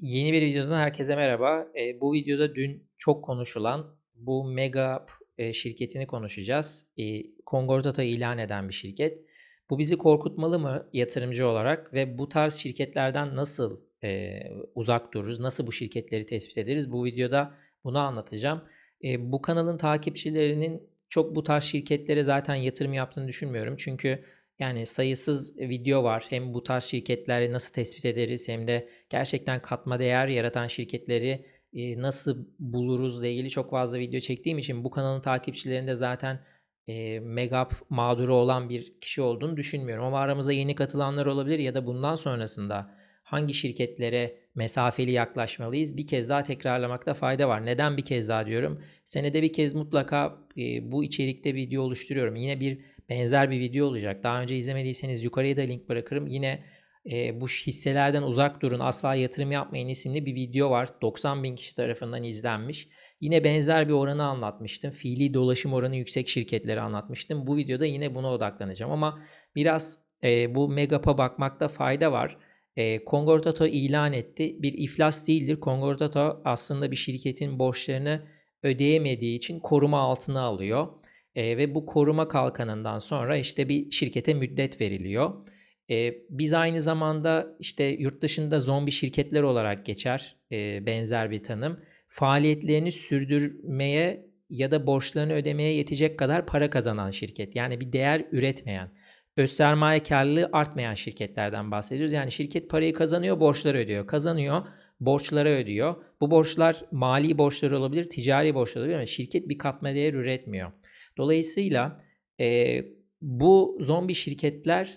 Yeni bir videodan herkese merhaba. Eee, bu videoda dün çok konuşulan bu Megap eee, şirketini konuşacağız. Eee, Kongordato ilan eden bir şirket. Bu bizi korkutmalı mı yatırımcı olarak ve bu tarz şirketlerden nasıl eee, uzak dururuz? Nasıl bu şirketleri tespit ederiz? Bu videoda bunu anlatacağım. Eee, bu kanalın takipçilerinin çok bu tarz şirketlere zaten yatırım yaptığını düşünmüyorum. Çünkü yani sayısız video var. Hem bu tarz şirketleri nasıl tespit ederiz hem de gerçekten katma değer yaratan şirketleri e, nasıl buluruzla ilgili çok fazla video çektiğim için bu kanalın takipçilerinde zaten e, Megap mağduru olan bir kişi olduğunu düşünmüyorum. Ama aramızda yeni katılanlar olabilir ya da bundan sonrasında hangi şirketlere mesafeli yaklaşmalıyız bir kez daha tekrarlamakta fayda var. Neden bir kez daha diyorum? Senede bir kez mutlaka e, bu içerikte video oluşturuyorum. Yine bir benzer bir video olacak. Daha önce izlemediyseniz yukarıya da link bırakırım. Yine e, bu hisselerden uzak durun asla yatırım yapmayın isimli bir video var. 90 bin kişi tarafından izlenmiş. Yine benzer bir oranı anlatmıştım. Fiili dolaşım oranı yüksek şirketleri anlatmıştım. Bu videoda yine buna odaklanacağım ama biraz e, bu Megap'a bakmakta fayda var. E, Kongordato ilan etti. Bir iflas değildir. Kongordato aslında bir şirketin borçlarını ödeyemediği için koruma altına alıyor. E, ve bu koruma kalkanından sonra işte bir şirkete müddet veriliyor. E, biz aynı zamanda işte yurt dışında zombi şirketler olarak geçer e, benzer bir tanım. Faaliyetlerini sürdürmeye ya da borçlarını ödemeye yetecek kadar para kazanan şirket. Yani bir değer üretmeyen, öz sermaye karlılığı artmayan şirketlerden bahsediyoruz. Yani şirket parayı kazanıyor, borçları ödüyor. Kazanıyor, borçları ödüyor. Bu borçlar mali borçları olabilir, ticari borçları olabilir ama şirket bir katma değer üretmiyor. Dolayısıyla e, bu zombi şirketler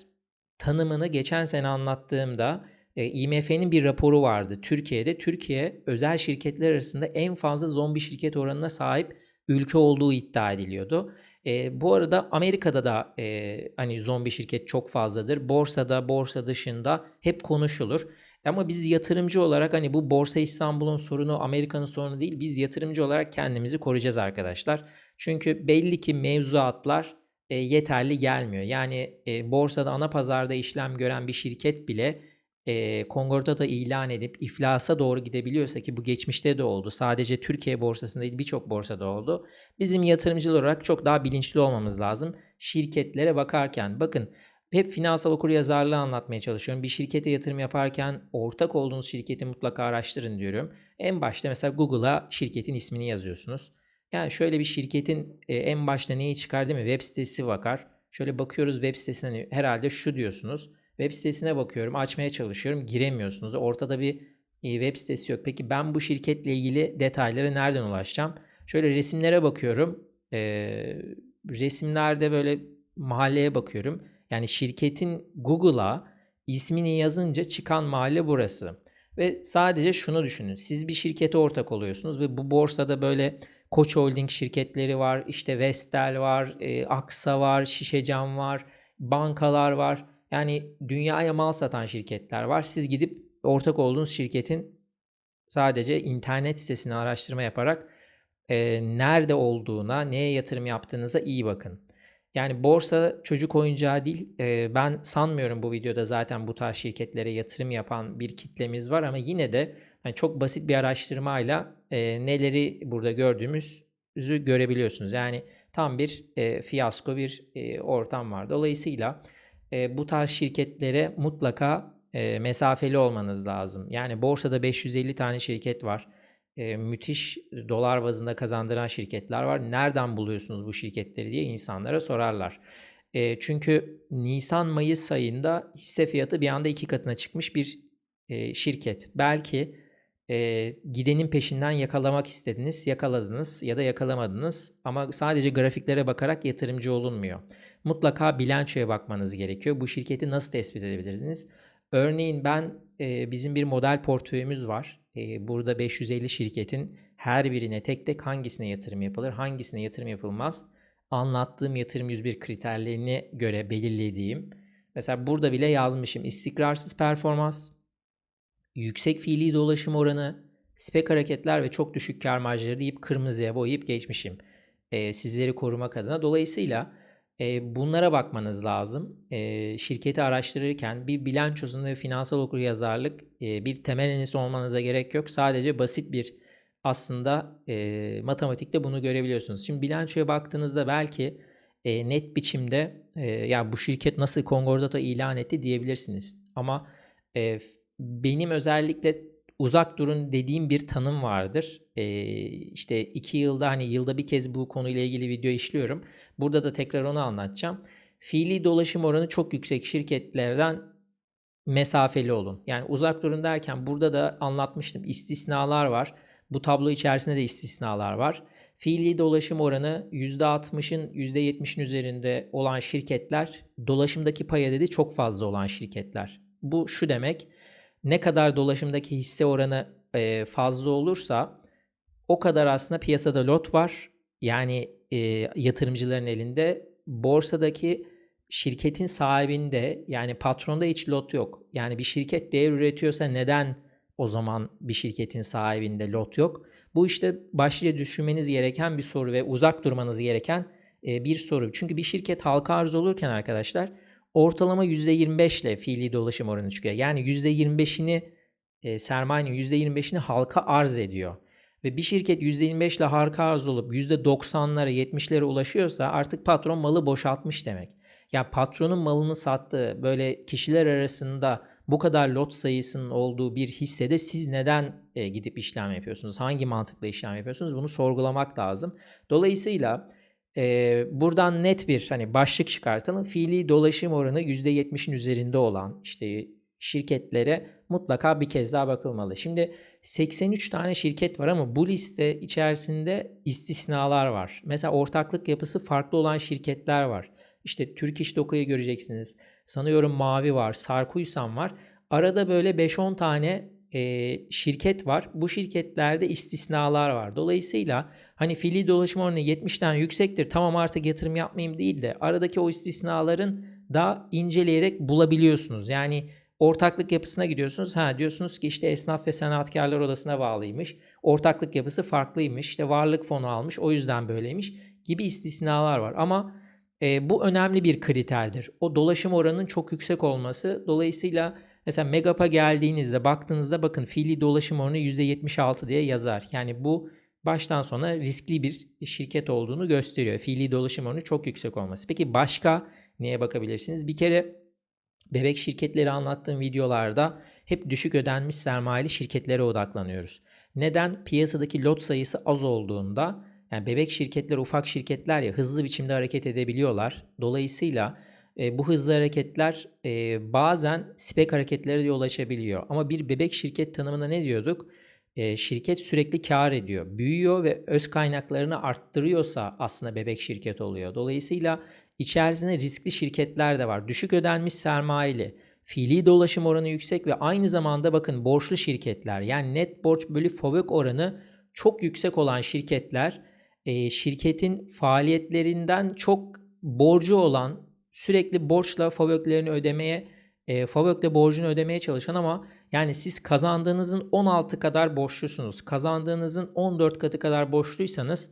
tanımını geçen sene anlattığımda e, IMF'nin bir raporu vardı. Türkiye'de Türkiye özel şirketler arasında en fazla zombi şirket oranına sahip ülke olduğu iddia ediliyordu. E, bu arada Amerika'da da e, hani zombi şirket çok fazladır. Borsada, borsa dışında hep konuşulur. Ama biz yatırımcı olarak hani bu Borsa İstanbul'un sorunu Amerika'nın sorunu değil. Biz yatırımcı olarak kendimizi koruyacağız arkadaşlar. Çünkü belli ki mevzuatlar e, yeterli gelmiyor. Yani e, borsada ana pazarda işlem gören bir şirket bile e, kongordata ilan edip iflasa doğru gidebiliyorsa ki bu geçmişte de oldu. Sadece Türkiye borsasında değil birçok borsada oldu. Bizim yatırımcılar olarak çok daha bilinçli olmamız lazım. Şirketlere bakarken bakın hep finansal okuryazarlığı anlatmaya çalışıyorum. Bir şirkete yatırım yaparken ortak olduğunuz şirketi mutlaka araştırın diyorum. En başta mesela Google'a şirketin ismini yazıyorsunuz. Yani şöyle bir şirketin e, en başta neyi çıkar değil mi? Web sitesi bakar. Şöyle bakıyoruz web sitesine herhalde şu diyorsunuz. Web sitesine bakıyorum, açmaya çalışıyorum, giremiyorsunuz. Ortada bir e, web sitesi yok. Peki ben bu şirketle ilgili detaylara nereden ulaşacağım? Şöyle resimlere bakıyorum. E, resimlerde böyle mahalleye bakıyorum. Yani şirketin Google'a ismini yazınca çıkan mahalle burası. Ve sadece şunu düşünün. Siz bir şirkete ortak oluyorsunuz ve bu borsada böyle Koç Holding şirketleri var, işte Vestel var, e, Aksa var, Şişecam var, bankalar var. Yani dünyaya mal satan şirketler var. Siz gidip ortak olduğunuz şirketin sadece internet sitesine araştırma yaparak e, nerede olduğuna, neye yatırım yaptığınıza iyi bakın. Yani borsa çocuk oyuncağı değil. E, ben sanmıyorum bu videoda zaten bu tarz şirketlere yatırım yapan bir kitlemiz var ama yine de yani çok basit bir araştırmayla e, neleri burada gördüğümüzü görebiliyorsunuz. Yani tam bir e, fiyasko bir e, ortam var. Dolayısıyla e, bu tarz şirketlere mutlaka e, mesafeli olmanız lazım. Yani borsada 550 tane şirket var. E, müthiş dolar bazında kazandıran şirketler var. Nereden buluyorsunuz bu şirketleri diye insanlara sorarlar. E, çünkü Nisan-Mayıs ayında hisse fiyatı bir anda iki katına çıkmış bir e, şirket. Belki e, gidenin peşinden yakalamak istediniz, yakaladınız ya da yakalamadınız ama sadece grafiklere bakarak yatırımcı olunmuyor. Mutlaka bilançoya bakmanız gerekiyor. Bu şirketi nasıl tespit edebilirsiniz? Örneğin ben e, bizim bir model portföyümüz var. Burada 550 şirketin her birine tek tek hangisine yatırım yapılır, hangisine yatırım yapılmaz anlattığım yatırım 101 kriterlerine göre belirlediğim. Mesela burada bile yazmışım istikrarsız performans, yüksek fiili dolaşım oranı, spek hareketler ve çok düşük kar marjları deyip kırmızıya boyayıp geçmişim. E, sizleri korumak adına. Dolayısıyla Eee, bunlara bakmanız lazım. Eee, şirketi araştırırken bir bilançosunda ve finansal okuryazarlık, eee, bir temel analiz olmanıza gerek yok. Sadece basit bir aslında, eee, matematikte bunu görebiliyorsunuz. Şimdi bilançoya baktığınızda belki, eee, net biçimde, eee, "Ya, bu şirket nasıl Kongordata ilan etti?" diyebilirsiniz. Ama, f benim özellikle uzak durun dediğim bir tanım vardır. Eee, işte 2 yılda, hani, yılda bir kez bu konuyla ilgili video işliyorum. Burada da tekrar onu anlatacağım. Fiili dolaşım oranı çok yüksek şirketlerden mesafeli olun. Yani uzak durun derken burada da anlatmıştım. İstisnalar var. Bu tablo içerisinde de istisnalar var. Fiili dolaşım oranı %60'ın %70'in üzerinde olan şirketler, dolaşımdaki pay adedi çok fazla olan şirketler. Bu şu demek, ne kadar dolaşımdaki hisse oranı, eee, fazla olursa o kadar aslında piyasada lot var. Yani, eee, yatırımcıların elinde. Borsadaki şirketin sahibinde, yani patronda hiç lot yok. Yani bir şirket değer üretiyorsa neden o zaman bir şirketin sahibinde lot yok? Bu işte başlıca düşünmeniz gereken bir soru ve uzak durmanız gereken, bir soru. Çünkü bir şirket halka arz olurken arkadaşlar ortalama %25'le fiili dolaşım oranı çıkıyor. Yani %25'ini, eee, sermayenin %25'ini halka arz ediyor ve bir şirket %25'le halka arz olup %90'lara, 70'lere ulaşıyorsa artık patron malı boşaltmış demek. Ya, patronun malını sattığı, böyle kişiler arasında bu kadar lot sayısının olduğu bir hissede siz neden, eee, gidip işlem yapıyorsunuz? Hangi mantıkla işlem yapıyorsunuz? Bunu sorgulamak lazım. Dolayısıyla, eee, buradan net bir, hani, başlık çıkartalım. Fiili dolaşım oranı %70'in üzerinde olan, işte, şirketlere mutlaka bir kez daha bakılmalı. Şimdi 83 tane şirket var ama bu liste içerisinde istisnalar var. Mesela ortaklık yapısı farklı olan şirketler var. İşte Türk İş Doku'yu göreceksiniz. Sanıyorum Mavi var, Sarkuysan var. Arada böyle 5-10 tane, eee, şirket var. Bu şirketlerde istisnalar var. Dolayısıyla, hani, fiili dolaşım oranı 70'ten yüksektir, tamam artık yatırım yapmayayım değil de aradaki o istisnaların da inceleyerek bulabiliyorsunuz. Yani ortaklık yapısına gidiyorsunuz. Ha, diyorsunuz ki, işte, Esnaf ve Sanatkarlar Odası'na bağlıymış. Ortaklık yapısı farklıymış. İşte, varlık fonu almış, o yüzden böyleymiş gibi istisnalar var ama, eee, bu önemli bir kriterdir. O dolaşım oranının çok yüksek olması. Dolayısıyla mesela Megap'a geldiğinizde, baktığınızda bakın fiili dolaşım oranı %76 diye yazar. Yani bu baştan sona riskli bir şirket olduğunu gösteriyor. Fiili dolaşım oranı çok yüksek olması. Peki başka neye bakabilirsiniz? Bir kere bebek şirketleri anlattığım videolarda hep düşük ödenmiş sermayeli şirketlere odaklanıyoruz. Neden? Piyasadaki lot sayısı az olduğunda, yani bebek şirketler, ufak şirketler ya hızlı biçimde hareket edebiliyorlar. Dolayısıyla, eee, bu hızlı hareketler, eee, bazen spek hareketlere de yol açabiliyor. Ama bir bebek şirket tanımında ne diyorduk? Eee, şirket sürekli kâr ediyor, büyüyor ve öz kaynaklarını arttırıyorsa aslında bebek şirket oluyor. Dolayısıyla içerisinde riskli şirketler de var. Düşük ödenmiş sermayeli, fiili dolaşım oranı yüksek ve aynı zamanda bakın borçlu şirketler, yani net borç bölü FOVÖK oranı çok yüksek olan şirketler, eee, şirketin faaliyetlerinden çok borcu olan, sürekli borçla FOVÖK'lerini ödemeye, eee, FOVÖK'le borcunu ödemeye çalışan ama yani siz kazandığınızın 16 kadar borçlusunuz. Kazandığınızın 14 katı kadar borçluysanız,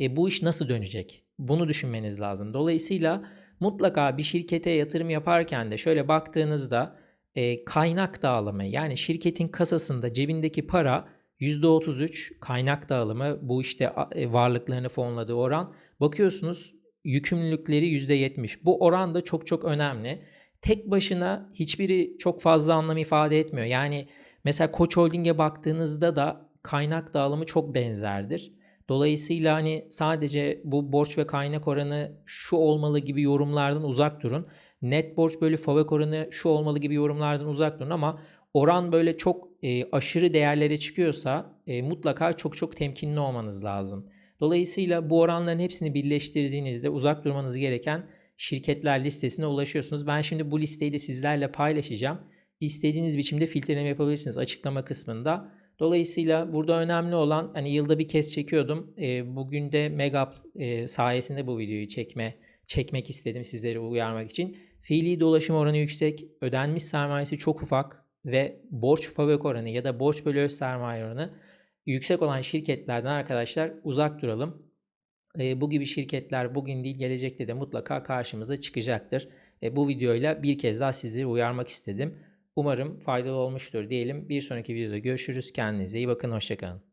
e, bu iş nasıl dönecek? Bunu düşünmeniz lazım. Dolayısıyla mutlaka bir şirkete yatırım yaparken de şöyle baktığınızda, eee, kaynak dağılımı, yani şirketin kasasında, cebindeki para %33 kaynak dağılımı, bu işte eee, varlıklarını fonladığı oran. Bakıyorsunuz yükümlülükleri %70. Bu oran da çok çok önemli. Tek başına hiçbiri çok fazla anlam ifade etmiyor. Yani mesela Koç Holding'e baktığınızda da kaynak dağılımı çok benzerdir. Dolayısıyla, hani, sadece bu borç ve kaynak oranı şu olmalı gibi yorumlardan uzak durun. Net borç bölü FOVÖK oranı şu olmalı gibi yorumlardan uzak durun ama oran böyle çok, eee, aşırı değerlere çıkıyorsa, eee, mutlaka çok çok temkinli olmanız lazım. Dolayısıyla bu oranların hepsini birleştirdiğinizde uzak durmanız gereken şirketler listesine ulaşıyorsunuz. Ben şimdi bu listeyi de sizlerle paylaşacağım. İstediğiniz biçimde filtreleme yapabilirsiniz açıklama kısmında. Dolayısıyla burada önemli olan, hani, yılda bir kez çekiyordum. Eee, bugün de Megap, eee, sayesinde bu videoyu çekme çekmek istedim sizleri uyarmak için. Fiili dolaşım oranı yüksek, ödenmiş sermayesi çok ufak ve borç FOVÖK oranı ya da borç bölü öz sermaye oranı yüksek olan şirketlerden arkadaşlar uzak duralım. Eee, bu gibi şirketler bugün değil gelecekte de mutlaka karşımıza çıkacaktır. E, bu videoyla bir kez daha sizleri uyarmak istedim. Umarım faydalı olmuştur diyelim. Bir sonraki videoda görüşürüz. Kendinize iyi bakın. Hoşça kalın.